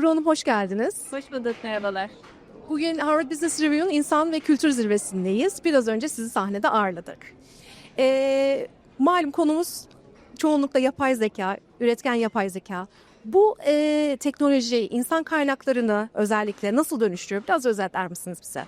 Hanım hoş geldiniz. Hoş bulduk, merhabalar. Bugün Harvard Business Review'un insan ve kültür zirvesindeyiz. Biraz önce sizi sahnede ağırladık. Ee, malum konumuz çoğunlukla yapay zeka, üretken yapay zeka. Bu e, teknoloji insan kaynaklarını özellikle nasıl dönüştürüyor? Biraz özetler misiniz bize?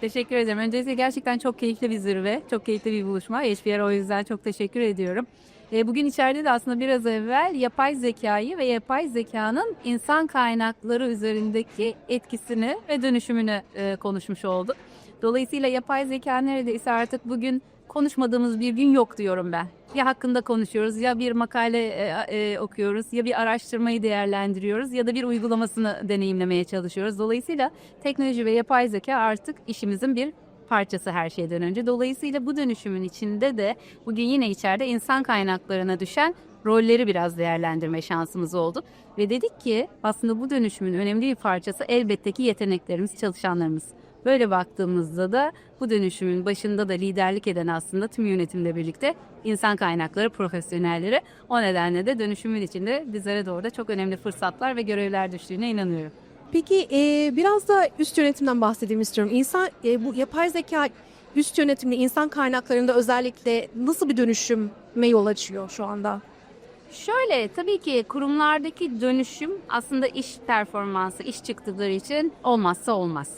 Teşekkür ederim. Öncelikle gerçekten çok keyifli bir zirve, çok keyifli bir buluşma. HBR o yüzden çok teşekkür ediyorum. E, Bugün içeride de aslında biraz evvel yapay zekayı ve yapay zekanın insan kaynakları üzerindeki etkisini ve dönüşümünü e, konuşmuş olduk. Dolayısıyla yapay zeka neredeyse artık bugün konuşmadığımız bir gün yok diyorum ben. Ya hakkında konuşuyoruz, ya bir makale e, e, okuyoruz, ya bir araştırmayı değerlendiriyoruz ya da bir uygulamasını deneyimlemeye çalışıyoruz. Dolayısıyla teknoloji ve yapay zeka artık işimizin bir parçası her şeyden önce. Dolayısıyla bu dönüşümün içinde de bugün yine içeride insan kaynaklarına düşen rolleri biraz değerlendirme şansımız oldu. Ve dedik ki aslında bu dönüşümün önemli bir parçası elbette ki yeteneklerimiz, çalışanlarımız. Böyle baktığımızda da bu dönüşümün başında da liderlik eden aslında tüm yönetimle birlikte insan kaynakları profesyonelleri. O nedenle de dönüşümün içinde bizlere doğru da çok önemli fırsatlar ve görevler düştüğüne inanıyorum. Peki e, biraz da üst yönetimden bahsedeyim istiyorum. İnsan e, bu yapay zeka üst yönetimli insan kaynaklarında özellikle nasıl bir dönüşüme yol açıyor şu anda? Şöyle tabii ki kurumlardaki dönüşüm aslında iş performansı, iş çıktıları için olmazsa olmaz.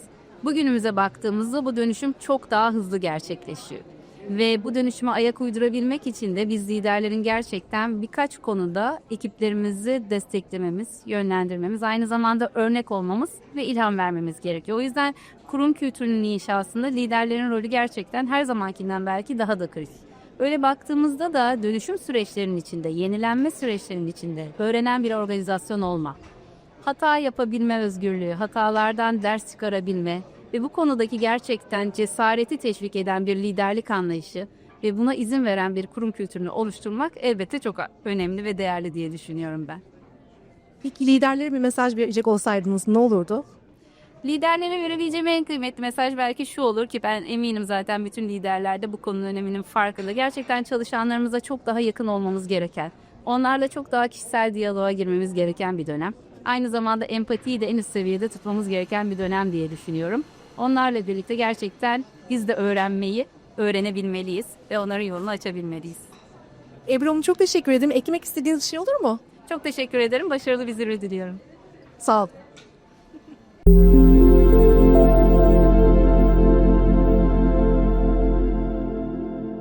Bugünümüze baktığımızda bu dönüşüm çok daha hızlı gerçekleşiyor. Ve bu dönüşüme ayak uydurabilmek için de biz liderlerin gerçekten birkaç konuda ekiplerimizi desteklememiz, yönlendirmemiz, aynı zamanda örnek olmamız ve ilham vermemiz gerekiyor. O yüzden kurum kültürünün inşasında liderlerin rolü gerçekten her zamankinden belki daha da kritik. Öyle baktığımızda da dönüşüm süreçlerinin içinde, yenilenme süreçlerinin içinde öğrenen bir organizasyon olma, hata yapabilme özgürlüğü, hatalardan ders çıkarabilme ve bu konudaki gerçekten cesareti teşvik eden bir liderlik anlayışı ve buna izin veren bir kurum kültürünü oluşturmak elbette çok önemli ve değerli diye düşünüyorum ben. Peki liderlere bir mesaj verecek olsaydınız ne olurdu? Liderlere verebileceğim en kıymetli mesaj belki şu olur ki ben eminim zaten bütün liderler de bu konunun öneminin farkında. Gerçekten çalışanlarımıza çok daha yakın olmamız gereken, onlarla çok daha kişisel diyaloğa girmemiz gereken bir dönem. Aynı zamanda empatiyi de en üst seviyede tutmamız gereken bir dönem diye düşünüyorum. Onlarla birlikte gerçekten biz de öğrenmeyi öğrenebilmeliyiz ve onların yolunu açabilmeliyiz. Ebru Hanım çok teşekkür ederim. Eklemek istediğiniz şey olur mu? Çok teşekkür ederim. Başarılı bir zirve diliyorum. Sağ olun.